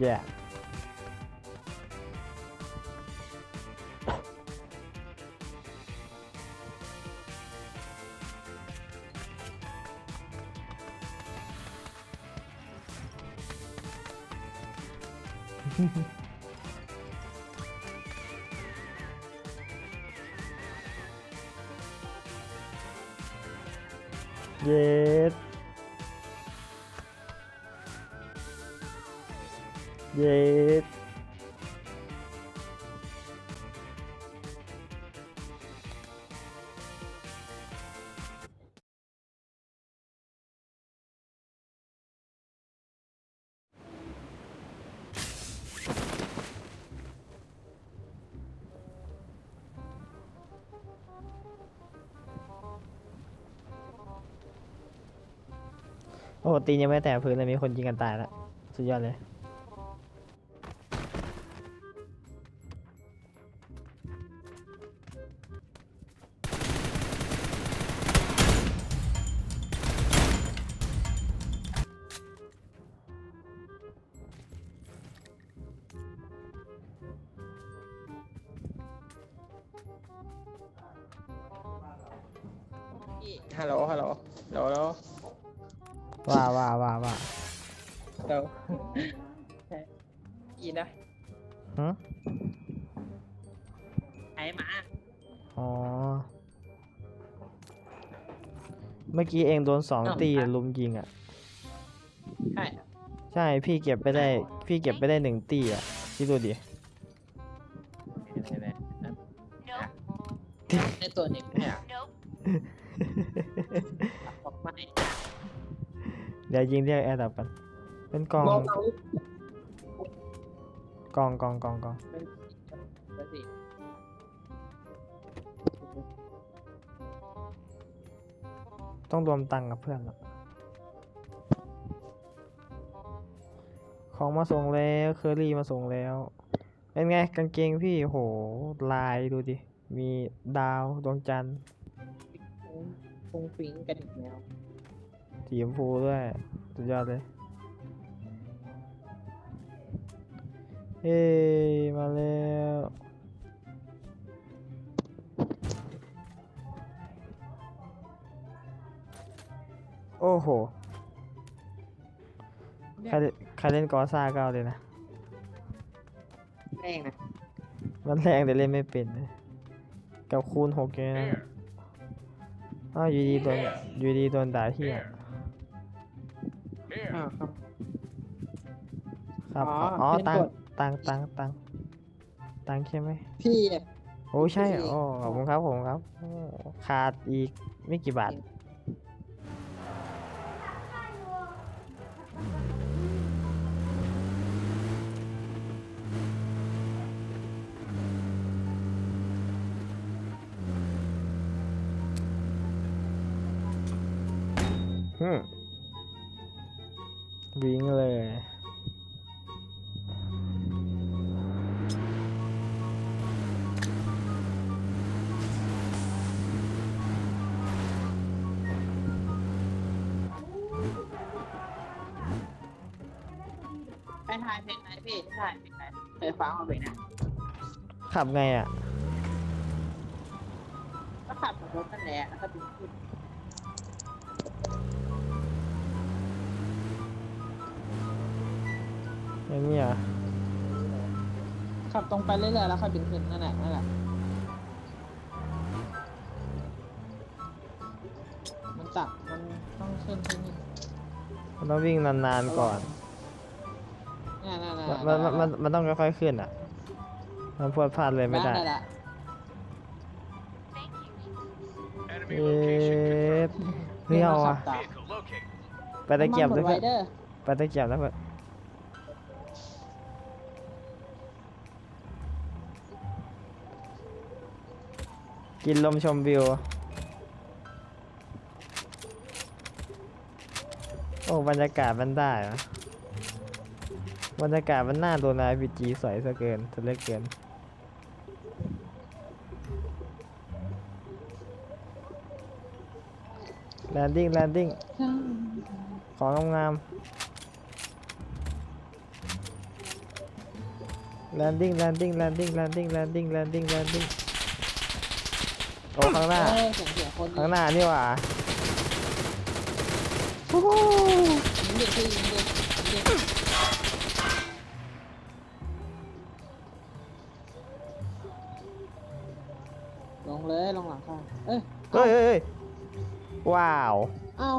แย่ เย็ดโอ้โหตีนยังไม่แตะพื้นเลยมีคนยิงกันตายแล้วสุดยอดเลย ว่าว่าว่าว่าฮัลโหลอีนะฮะไอ้หมาอ๋อ เมื่อกี้เองโดนสองอ้าวตีอะลุมยิงอะ ใช่ ใช่พี่เก็บไปได้ พี่เก็บไปได้หนึ่งตีอะคิดดูดิในตัวนี้เนี่ย Nope. บอกไม่ เดี๋ยวยิงเรียกแอร์ดับกันเป็นกล่องบอกเรากล่องกล่องกล่องกล่องเป็นสิต้องรวมตังค์กับเพื่อนอะของมาส่งแล้วเคอรี่มาส่งแล้ว เป็นไงกางเกงพี่โหลายดูดิ มีดาวดวงจันทร์ฟุ้งฟิงกันอีกแล้ว สีชมพูด้วย สุดยอดเลยเฮ้มาแล้วโอ้โห ใครเล่นใครเล่นกอซ่าก็เอาเลยนะ แรงนะ มันแรงแต่เล่นไม่เป็นนะกับคูณหกเนี่ยนะอ้าวอยู่ดีโดนอยู่ดีโดนด่าที่อะ ครับอ๋ออ๋อเป็นตังกค์ฎตังค์ตังค์ตังค์ตังค์ใช่ไหมพี่อะ โอ้ใช่พี่โอ้ขอบคุณครับผมครับโอ้ขาดอีกไม่กี่บาท ฮึมวิ่งเลย ไหนพี่ถ่ายเพลงไหนเคยฟังมาเพลงไหนขับไงอะ ก็ขับกับรถนั่นแหละแล้วก็ดึงขึ้นอย่างนี้เหรอะขับตรงไปเรื่อยๆแล้วค่อยดึงขึ้นนั่นแหละนั่นแหละมันจับมันต้องขึ้นที่นี่มันต้องวิ่งนานๆก่อนเนี่ยนั่น มันมันมันมันต้องค่อยๆขึ้นอะมันพวดพลาดเลยไม่ได้ละ Thank you. เอ๊ะเฮ้ยเอาอะ Vehicle located. ไปตะเกียบเลเลยยไวเพื่อนเดอร์ไปตะเกียบแล้วเพื่อนกินลมชมวิว โอ้ บรรยากาศมันได้เหรอ บรรยากาศมันน่าโดนไอพีจีสวยซะเกินซะเลือเกิน แลนดิ้งแลนดิ้งของงามๆ landing landing landing landing landing landing landing โอ้ข้างหน้า เออเสียงเสียงคนข้างหน้านี่หว่าโอ้โหยิงเด็กพี่ยิงเด็กยิงเด็ก เอ้ยเฮ้ยเฮ้ยเฮ้ยว้าว เอ้า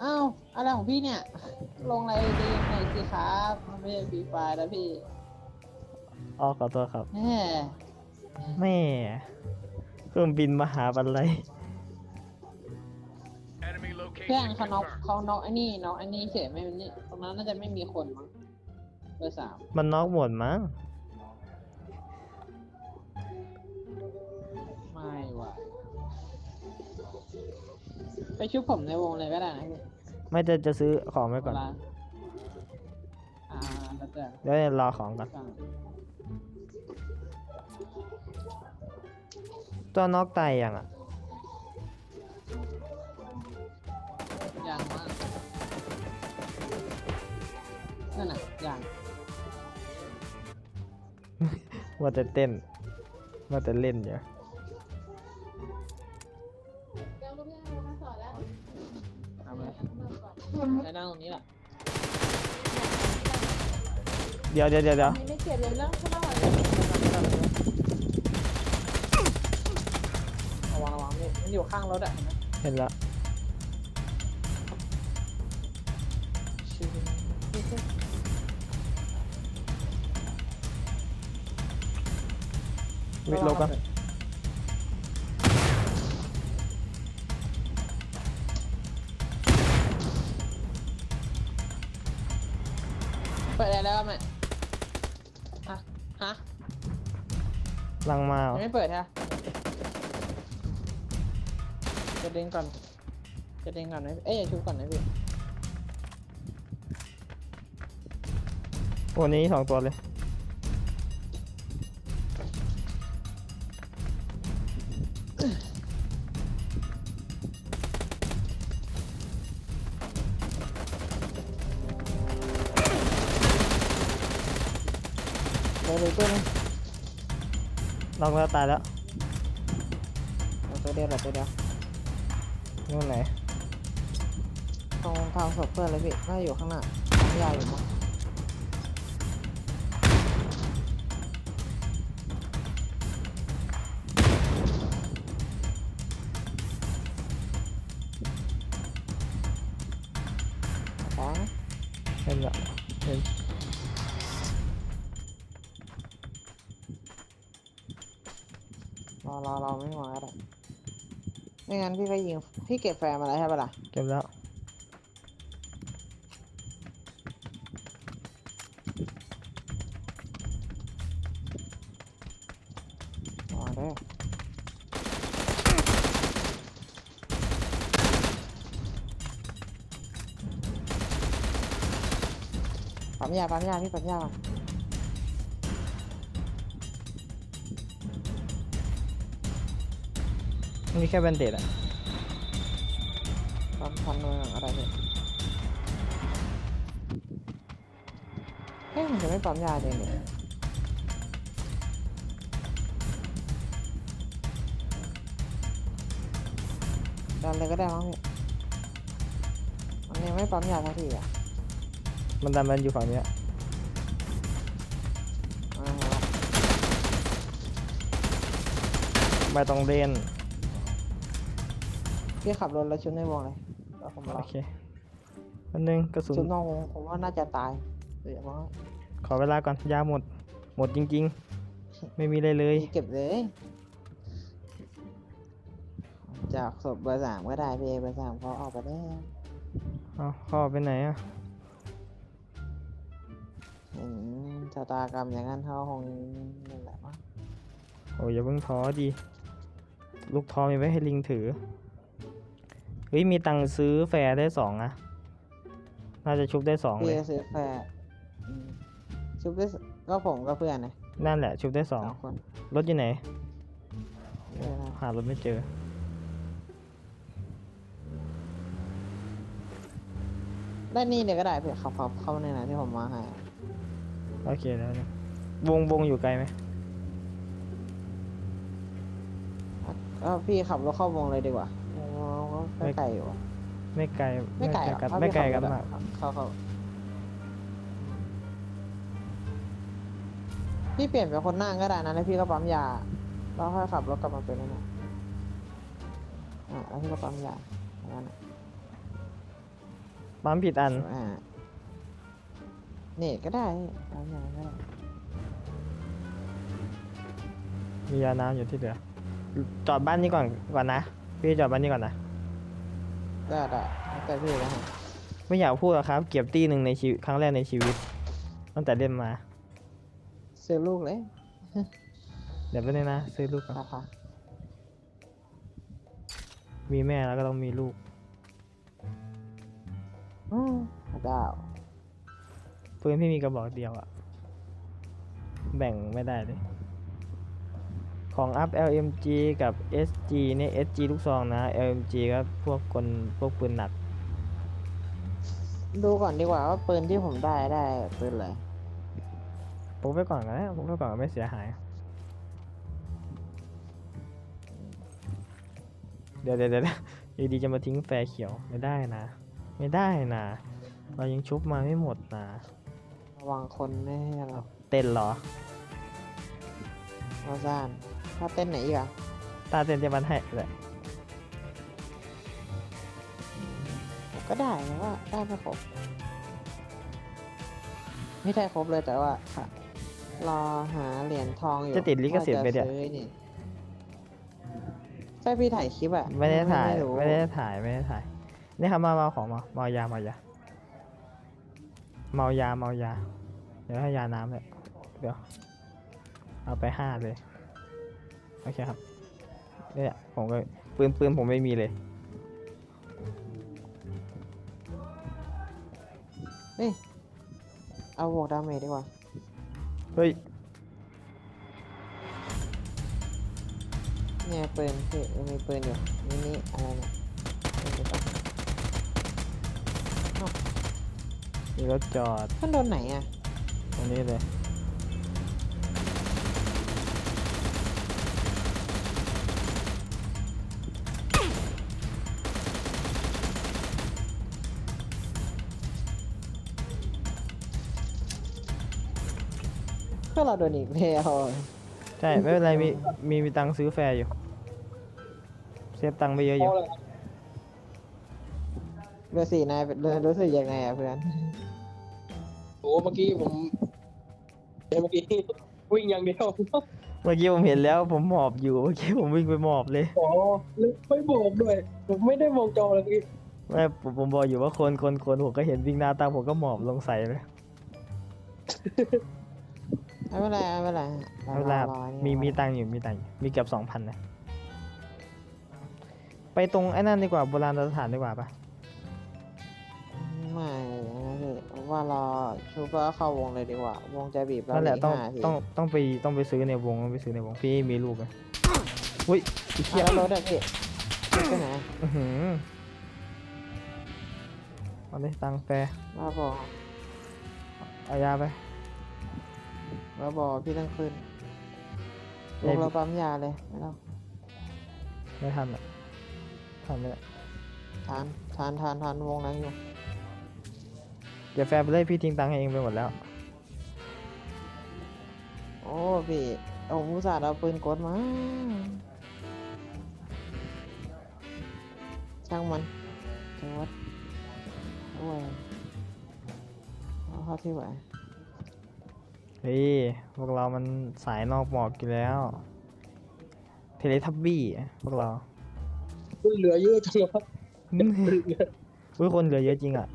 เอ้าอะไรของพี่เนี่ย ลงอะไรดีหน่อยสิครับมันไม่ใช่ฟรีไฟล์นะพี่อ๋อขอโทษครับ แหมแม่เครื่องบินมหาบันไลย Enemy เพื่อน location เขาน็อก confirmed. เขาน็อกไอ้นี่น็อกไอ้นี่เฉยไม่เป็นนี่ตรงนั้นน่าจะไม่มีคนมั้งเบอร์สามมันน็อกหมดมั้ง ไปชุบผมในวงเลยก็ได้นะพี่ไม่จะจะซื้อของไว้ก่อน เวลาอ่าแล้วแต่เดี๋ยวรอของก่อนฟังตัวน็อกตายยังอะ อย่างมากนั่นน่ะอย่างว่าแต่เต้นว่าแต่เล่นอยู่ ไอ้นั่งตรงนี้แหละเดี๋ยวเดี๋ยวเดี๋ยวเดี๋ยวไม่เก็บเลยแล้วข้างนอกระวังระวังนี่มันอยู่ข้างรถอะเห็นไหมเห็นล้วชิววิลบกัน เปิดฮะจะเด้งก่อนจะเด้งก่อนไหมเอ้ยอย่าชูก่อนนะพี่โอ้นี้สองตัวเลย น็อกแล้วตายแล้วเอาตัวเดียวเหรอตัวเดียวนู่นไหนตรงทางศพเพื่อนเลยพี่น่าอยู่ข้างหน้าทำยาอยู่มั้งฟังเห็นแล้ว รอรอรอไม่มาก็ได้ไม่งั้นพี่ก็ยิงพี่เก็บแฟร์มาแล้วใช่ปะล่ะเก็บแล้ว อ๋อเด้อปั๊มยาปั๊มยาพี่ปั๊มยาก่อน มีแค่แบนเดดอะปั๊มพันมืออะไรเนี่ยเฮ้ยมันจะไม่ปั๊มยาเองเนี่ยดันเลยก็ได้มั้งพี่มันยังไม่ปั๊มยาทันทีอะมันดันมันอยู่ฝั่งเนี้ยอ่าฮะไม่ต้องเล่น พี่ขับรถแล้วชุดในวงเลยแล้วผมรอโอเคอันนึงกระสุนชุดนอกวงผมว่าน่าจะตายเดี๋ยวมั้งขอเวลาก่อนยาหมด หมดจริง ๆ ไม่มีอะไรเลย เก็บเลย จากศพเบอร์สามก็ได้พี่เบอร์สามเขาออกไปแล้วเอาพ่อไปไหนอะเห็นชะตากรรมอย่างนั้นเขาคงนั่นแหละมั้งโอ้ยอย่าเพิ่งท้อดี ลูกท้อมีไว้ให้ลิงถือ เฮ้ยมีตังค์ซื้อแฟร์ได้สองอะน่าจะชุบได้สองพี่เลยจะซื้อแฟร์อืมชุบได้สก็ผมกับเพื่อนนะนั่นแหละ ชุบได้สสอองงคนรถอยู่ไหน เออหารถไม่เจอ ได้นี่เลยก็ได้พี่ขับขับเข้าในไหนที่ผมมาให้โอเคแล้วนะวงวงอยู่ไกลไหมก็พี่ขับรถเข้าวงเลยดีกว่า โอ้ก็ไกลอยู่อะไม่ไกลไม่ไกลหรอกันถ้าไม่พี่ไกลขักับนรถมากอะเข้าเข้าพี่เปลี่ยนเป็นคนนั่งก็ได้นะแล้วพี่ก็ปั๊มยาแล้วค่อยขับรถกลับมาเป็นนั่นน่ะอะแล้วพี่ก็ปั๊มยาอย่างนั้นน่ะปั๊มผิดอันอ่านี่ก็ได้ปั๊มยาก็ได้มียาน้ำอยู่ที่เหลือจอดบ้านนี้ก่อนก่อนนะ พี่จอดบ้านนี้ก่อนนะ ได้ได้แต่พี่นะฮะไม่อยากพูดหรอกครับ เก็บตีหนึ่งในชีวิตครั้งแรกในชีวิต ตั้งแต่เล่นมา ซื้อลูกเลยเดี๋ยวไปเลยนะ ซื้อลูกก่อนราคามีแม่แล้วก็ต้องมีลูกอืมดาว ปืนพี่มีกระบอกเดียวอะแบ่งไม่ได้เลย ของ up LMG กับ SG เนี่ย SG ลูกซองนะ LMG ก็พวกคนพวกปืนหนัก ดูก่อนดีกว่าว่าปืนที่ผมได้ได้ปืนอะไรพกไปก่อนก็ได้พกไปก่อนก็ไม่เสียหาย เดี๋ยวเดี๋ยวเดี๋ยวอยู่ดีจะมาทิ้งแฟร์เขียวไม่ได้นะ ไม่ได้นะ เรายังชุบมาไม่หมดนะ ระวังคนไม่ให้เราเต้นเหรอเราซ่าน ถ้าเต้นไหนอีกอะตาเต้นจะมันให้แหละก็ได้แต่ว่าได้ไม่ครบไม่ได้ครบเลยแต่ว่าค่ะ รอหาเหรียญทองอยู่จะติดลิขสิทธิ์ไหมว่าเนี่ยซื้อนี่ใช่พี่ถ่ายคลิปอะไม่ได้ถ่าย รู้ไม่ได้ถ่าย ไม่ได้ถ่าย นี่ครับมาเมาของมาเมายาเมายา เมายาเมายา เดี๋ยวให้ยาน้ำเลยเดี๋ยว เอาไปห้าเลย โอเคครับเนี่ยผมก็ปืนปืนผมไม่มีเลยเฮ้ยเอาบวกดาเมจดีกว่า เฮ้ยเนี่ยปืนพี่ยังมีปืนอยู่นี่นี่อะไรเนี่ยปืนดีกว่ามีรถจอดมันโดนไหนอะตรงนี้เลย เพื่อเราโดนอีกแล้วใช่ไม่เป็นไรมีมีมีตังค์ซื้อแฟร์อยู่ เซฟตังค์ไปเยอะอยู่เบอร์สี่นายรู้รู้สึกยังไงอะเพื่อนโอ้เมื่อกี้ผมเมื่อกี้วิ่งอย่างเดียวเมื่อกี้ผมเห็นแล้วผมหมอบอยู่เมื่อกี้ผมวิ่งไปหมอบเลยอ๋อแล้วไม่บอกด้วย ผมไม่ได้มองจอเลยพี่ไม่ผมผมบอกอยู่ว่าคนคนคนผมก็เห็นวิ่งหน้าตามผมก็หมอบลงใส่เลย ไม่เป็นไรไม่เป็นไรเวลารอรอนี่มีรอมีตังค์อยู่มีตังค์อยู่มีเกือบสองพันนะไปตรงไอ้นั่นดีกว่าโบราณสถานดีกว่าปะไม่นะพี่ผมว่ารอชูเปอร์เข้าวงเลยดีกว่า วงจะบีบเรานั่นแหละกต้องห้าทีต้องต้องไปต้องไปซื้อในวงต้องไปซื้อในวงพี่มีลูกเลยอุ้ยอีกเขีเหี้ยยนรถอะพี่ไปไหนอื้อหือเอาเลยตังค์แฟร์บ้าบอเอายาไป บ้าบอพี่ต้องขึ้นเอ้ลยงเราปั๊มยาเลยไม่ต้องไม่ทันอะทันเลยทานทานทานทานวงนั้นอยู่เดี๋ยวแฟร์ไปเลยพี่ทิ้งตังค์ให้เองไปหมดแล้ว โอ้พี่เอามุสาห์เอาปืนกดมาช่างมันจังวัดโอ้ยเอาเข้าที่ไหว เฮ้ยพวกเรามันสายนอกหมอกอยู่แล้ว เทเลทับบี้พวกเราเหลือเยอะจังเลยครับอืมเฮ้ยคนเหลือเยอะจริงอะ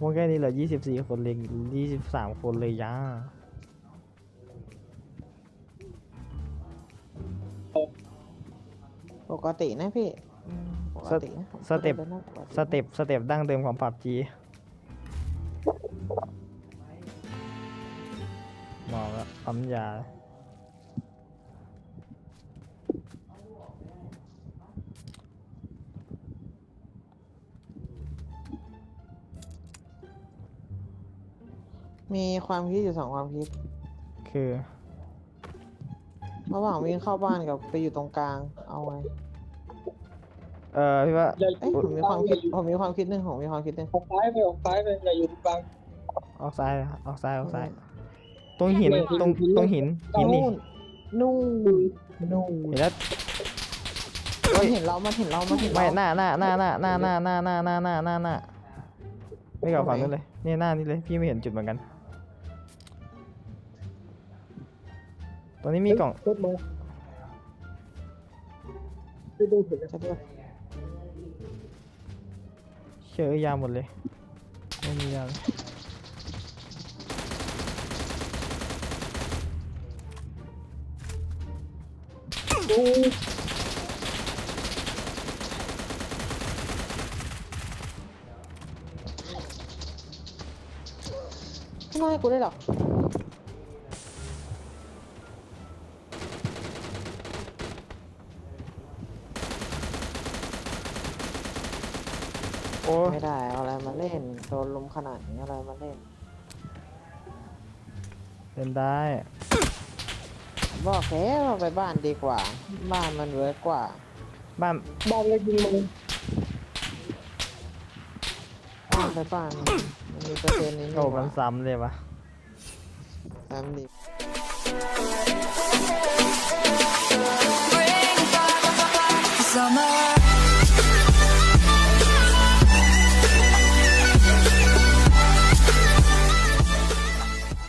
วงแค่นี้เหลือยี่สิบสี่คนเลยยี่สิบสามคนเลยย่าปกตินะพี่อืมปกตินะสเต็ปผมคิดว่าป็นรื่องปกติสเต็ป สเต็ปดั้งเดิมของผับจี ปั๊มยามีความคิดอยู่สองความคิด คือ ระหว่างวิ่งเข้าบ้านกับไปอยู่ตรงกลาง เอาไงเออพี่ว่าอย่าเอ้ยผมมีความคิด ผมมีความคิดหนึ่งผมมีความคิดหนึ่งออกซ้ายไปออกซ้ายไปอย่าอยู่ตรงกลางออกซ้ายออกซ้ายออกซ้าย ตรงหินไม่ตรงหินตรงหินหินนี่นู่นนู่นเห็นแล้วมันเห็นเรามันเห็นเรามันเห็นเราไม่หน้าหน้าหน้าหน้าหน้าหน้าหน้าหน้าหน้าหน้าหน้าหน้าไม่กับฝั่งนู้นเลยนี่หน้านี่เลยพี่ไม่เห็นจุดเหมือนกัน ตอนนี้มีกล่อง รถมาไม่ดูเห็นนะจะเรียกเชื่อยาหมดเลยไม่มียาเลย โอ้ไม่ให้กูได้หรอกโอ้ไม่ได้เอาอะไรมาเล่นโดนลุมขนาดนี้อะไรมาเล่น เล่นได้ บอกแล้วไปบ้านดีกว่า บ้านมันเวิร์กกว่า บ้านบ้านเลยยิมึงไปบ้านมันมีประเด็นนี้โอ้มันซ้ำเลยวะซ้ำดิสมั